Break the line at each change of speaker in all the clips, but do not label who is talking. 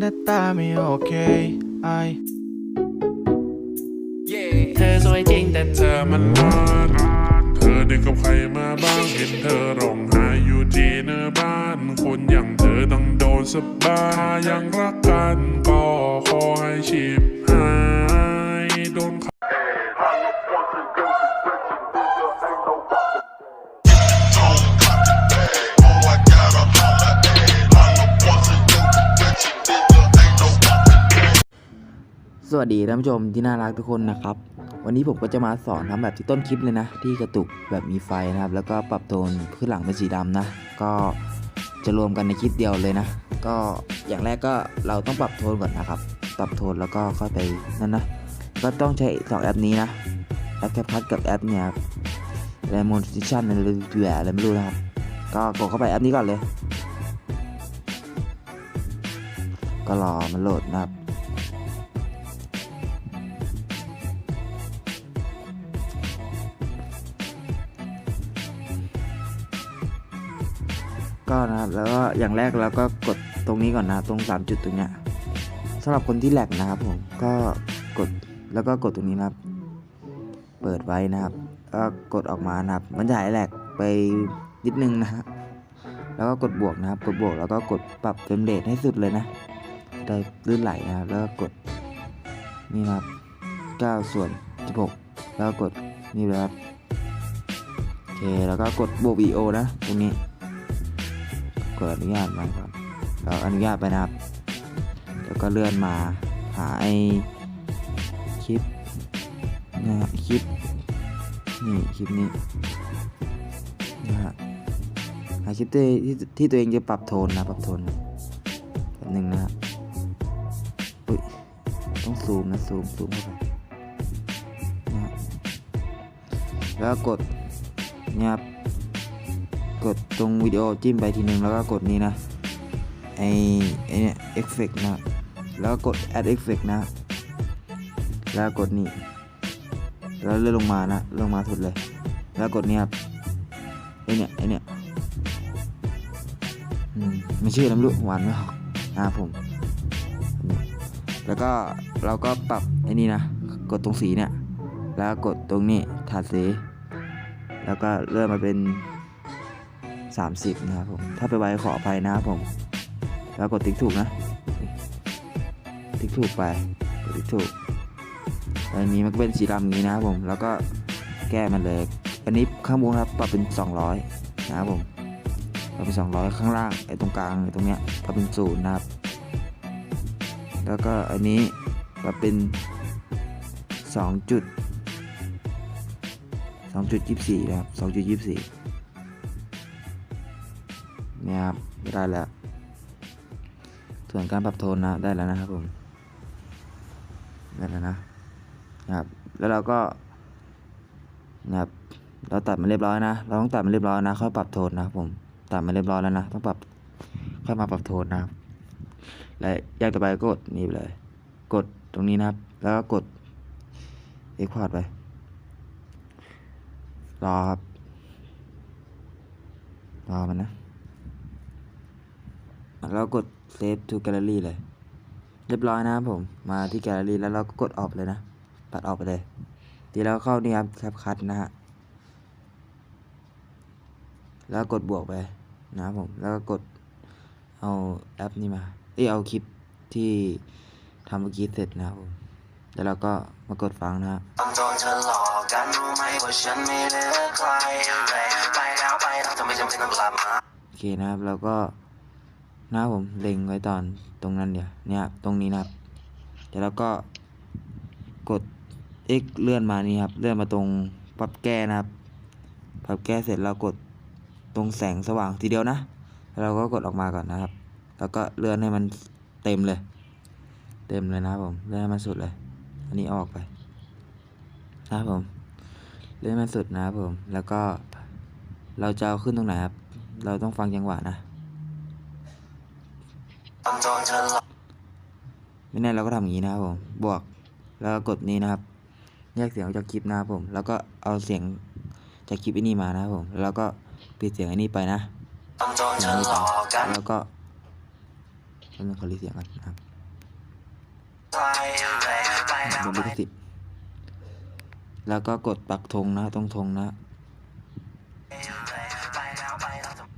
หน้าตาไม่โอเคไอ
เธอสวยจริงแต่เธอมันร้อนเธอได้กับใครมาบ้างเห็นเธอร้องไห้อยู่ที่หน้าบ้าน คนอย่างเธอต้องโดนสะบายังรักกันก็ขอให้ชีพหายโดน
สวัสดีท่านผู้ชมที่น่ารักทุกคนนะครับ วันนี้ผมก็จะมาสอนทำแบบที่ต้นคลิปเลยนะ ที่กระตุกแบบมีไฟนะครับ แล้วก็ปรับโทนขึ้นหลังเป็นสีดำนะ ก็จะรวมกันในคลิปเดียวเลยนะ ก็อย่างแรกก็เราต้องปรับโทนก่อนนะครับ ปรับโทนแล้วก็ค่อยไปนั่นนะ ก็ต้องใช้สองแอปนี้นะ แอปแคปคัทกับแอปเนี่ยเรมอนซิชันอะไรแหวอะไรไม่รู้นะครับ ก็กดเข้าไปแอปนี้ก่อนเลย ก็รอมันโหลดนะครับ ก็นะครับแล้วก็อย่างแรกเราก็กดตรงนี้ก่อนนะตรง 3 จุดตรงเนี้ยสำหรับคนที่แหลกนะครับผมก็กดแล้วก็กดตรงนี้นะครับ เปิดไว้นะครับก็กดออกมานะครับ มันจะหายแหลกไปนิดนึงนะฮะแล้วก็กดบวกนะครับ กดบวกแล้วก็กดปรับเฟรมเรทให้สุดเลยนะได้ลื่นไหลนะครับ แล้วก็กดนี่นะครับ9ส่วน16แล้วก็กดนี่เลยครับโอเคแล้วก็กดบวก VO นะตรงนี้ กดอนุญาตมาก่อนเราอนุญาตไปนะครับ แล้วก็เลื่อนมาหาไอคลิปนะฮะคลิปนี่คลิปนี้นะฮะหาคลิปที่ที่ที่ตัวเองจะปรับโทนนะปรับโทนแบบหนึ่งนะฮะอุ้ยต้องซูมนะซูมซูมเข้าไปนะฮะแล้วกดเนี่ยครับ กดตรงวิดีโอจิ้มไปทีนึงแล้วก็กดนี้นะไอไอเนี่ยเอฟเฟกนะแล้วก็กด add effect นะ แล้วกดนี่ แล้วเลื่อนลงมานะ ลงมาสุดเลย แล้วกดนี่ครับไอเนี่ยไอเนี่ยอืมไม่ชื่อน้ำลูกหวานไม่ออกนะผม แล้วก็เราก็ปรับไอ้นี่นะ กดตรงสีเนี่ย แล้วกดตรงนี้ถาดสี แล้วก็เลื่อนมาเป็น 30 นะครับผม ถ้าไปไวขออภัยนะครับผม แล้วกดติ๊กถูกนะ ติ๊กถูกไป กดติ๊กถูกอันนี้มันก็เป็นสีดำอย่างนี้นะครับผม แล้วก็แก้มันเลย อันนี้ข้างบนครับปรับเป็น 200 นะครับผมปรับเป็น 200 ข้างล่างไอ้ตรงกลางไอ้ตรงเนี้ยปรับเป็นศูนย์นะครับ แล้วก็อันนี้ปรับเป็น 2 จุด2.24นะครับ2.24 เนี่ยครับได้แล้ว ส่วนการปรับโทนนะได้แล้วนะครับผมได้แล้วนะครับ แล้วเราก็นะครับเราตัดมันเรียบร้อยนะ เราต้องตัดมันเรียบร้อยนะ ค่อยปรับโทนนะครับผมตัดมันเรียบร้อยแล้วนะ ต้องปรับค่อยมาปรับโทนนะครับ และย่างต่อไปก็กดนี่ไปเลย กดตรงนี้นะครับ แล้วก็กดเอ็กพอร์ตไป รอครับ รอมันนะ แล้วกด save to gallery เลย เรียบร้อยนะครับผมมาที่ gallery แล้วเราก็กดออกเลยนะตัดออกไปเลย ทีแล้วเข้านี่ครับแคปคัทนะฮะแล้วกดบวกไปนะครับผมแล้วก็กดเอาแอปนี้มาเอ้ยเอาคลิปที่ทำเมื่อกี้เสร็จนะครับผมแล้วเราก็มากดฟังนะฮะ
ต้องโดนเธอหลอกกันรู้ไหมว่าฉันไม่เหลือใครเลยไปแล้วไปแล้วเธอไม่จำเป็นต้องกลับมา
โอเคนะครับ แล้วก็ นะครับผมเล็งไว้ตอนตรงนั้นเดี๋ยวเนี่ยครับตรงนี้นะครับ เดี๋ยวเราก็กด X เลื่อนมานี่ครับ เลื่อนมาตรงปรับแก้นะครับ ปรับแก้เสร็จเรากดตรงแสงสว่างทีเดียวนะ เราก็กดออกมาก่อนนะครับ แล้วก็เลื่อนให้มันเต็มเลย เต็มเลยนะครับผม เลื่อนให้มันสุดเลย อันนี้ออกไปนะครับผม เลื่อนให้มันสุดนะครับผม แล้วก็เราจะเอาขึ้นตรงไหนครับ เราต้องฟังจังหวะนะ
ต้องโดนเธอหลอก
ไม่แน่เราก็ทำอย่างนี้นะครับผม บวก แล้วก็กดนี้นะครับ แยกเสียงออกจากคลิปนะครับผม แล้วก็เอาเสียงจากคลิปอ้นี่มานะครับผม แล้วก็ปิดเสียงอ้นี่ไปนะเสียง
อั
น
นี้
ไปแล้วก็แล้วนึงขอรีเสียงกันนะครับ
ลยไปแล้ว
บนลิขสิทธิ์แล้วก็กดปักธงนะตรงธงนะ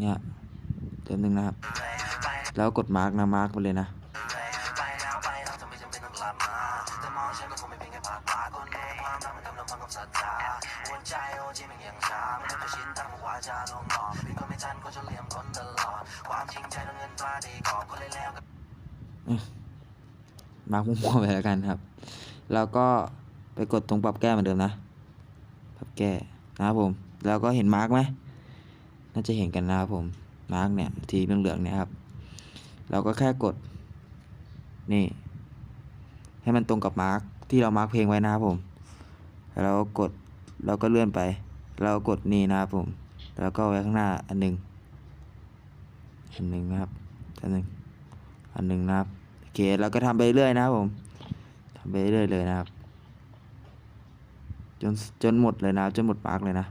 เนี่
ยเติมหนึ่งนะครับ แล้วกดมาร์กนะมาร์กไปเลยนะ
มาร์ก
มั่วๆไปแล้วกันครับ แล้วก็ไปกดตรงปรับแก้เหมือนเดิมนะปรับแก้นะครับผม แล้วก็เห็นมาร์กไหมน่าจะเห็นกันนะครับผม มาร์กเนี่ยทีเหลืองๆเนี่ยครับ เราก็แค่กด นี่ ให้มันตรงกับมาร์กที่เรามาร์กเพลงไว้นะครับผมแล้วเราก็กดเราก็เลื่อนไป เรากดนี่นะครับผม แล้วก็ไว้ข้างหน้าอันหนึ่งอันหนึ่งนะครับ อันหนึ่งอันหนึ่งนะครับโอเคเราก็ทำไปเรื่อยนะครับผมทำไปเรื่อยเลยนะครับ จนจนหมดเลยนะจนหมดมาร์กเลยนะ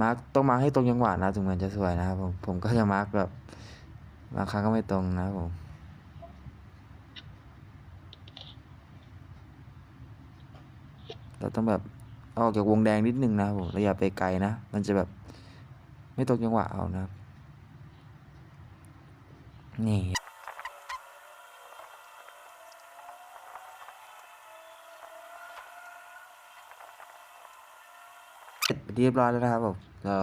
มาร์กต้องมาร์กให้ตรงจังหวะนะถึงมันจะสวยนะครับผมผมก็จะมาร์กแบบบางครั้งก็ไม่ตรงนะครับผมเราต้องแบบอาออกจากวงแดงนิดนึงนะครับผมเราอย่าไปไกลนะ มันจะแบบไม่ตรงจังหวะเอานะครับนี่ เรียบร้อยแล้วนะครับผมเรา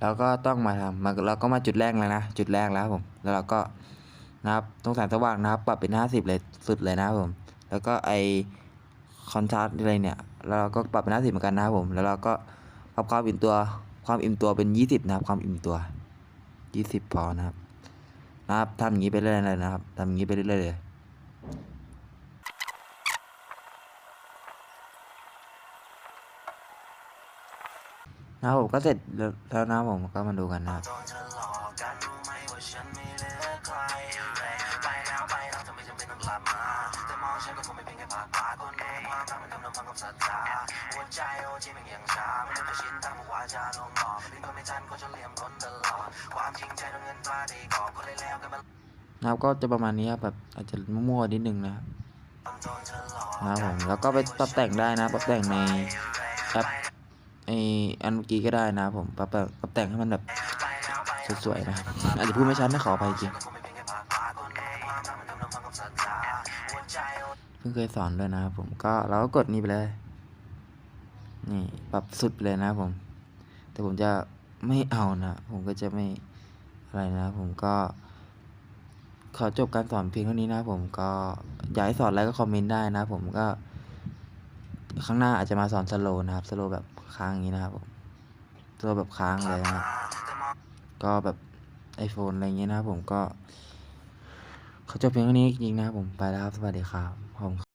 เราก็ต้องมาทำมาเราก็มาจุดแรกแล้วนะ จุดแรกแล้วผม แล้วเราก็นะครับตรงแสงสว่างนะครับ ปรับเป็นห้าสิบเลยสุดเลยนะครับผม แล้วก็ไอคอนทราสต์อะไรเนี่ย แล้วเราก็ปรับเป็นห้าสิบเหมือนกันนะครับผม แล้วเราก็ปรับความอิ่มตัว ความอิ่มตัวเป็นยี่สิบนะครับ ความอิ่มตัวยี่สิบพอนะครับ นะครับทำอย่างนี้ไปเรื่อยๆนะครับทำอย่างนี้ไปเรื่อยๆเลย นะผมก็เสร็จแล้วนะผมก็มาดูกันนะครับ
โดนเธอหลอกกันรู้ไหมว่าฉันไม่เหลือใครเลยไปแล้วไปแล้วจะไม่จำเป็นต้องกลับมาแต่มองฉันก็ครับศรัทธาหัวใจะชินตามวาจาลงหลอกเป็จะเลี่ยมคนตลอดความจริงใจต้องเงินตราดีกอบคนเลยแล้วกันมัน
นะครับก็จะประมาณนี้ครับแบบอาจจะมั่วๆนิดนึงนะครับ
ห
นะครับผมแล้วก็ไปปรับแต่งได้นะปรับแต่งในแอป ไออันเมื่อกี้ก็ได้นะผมปรับแต่งปรับแต่งให้มันแบบสวยๆนะอาจจะพูดไม่ชัดนะขออภัยจริง
ก็คงไม่เป็นแค่ปกปากคนรู้ความรักมันกำลัง
เพิ่งเคยสอนด้วยนะครับผมก็เราก็กดนี่ไปเลย นี่ปรับสุดไปเลยนะผม แต่ผมจะไม่เอานะ ผมก็จะไม่อะไรนะผมก็ขอจบการสอนเพียงเท่านี้นะผมก็อยากให้สอนอะไรก็คอมเมนต์ได้นะผมก็ ข้างหน้าอาจจะมาสอนสโลว์นะครับสโลว์แบบค้างอย่างนี้นะครับผมสโลว์แบบค้างเลยนะครับก็แบบ iPhone อะไรอย่างเงี้ยนะครับผมก็เขาจบเพียงเท่านี้จริงนะครับผมไปแล้วครับสวัสดีครับผม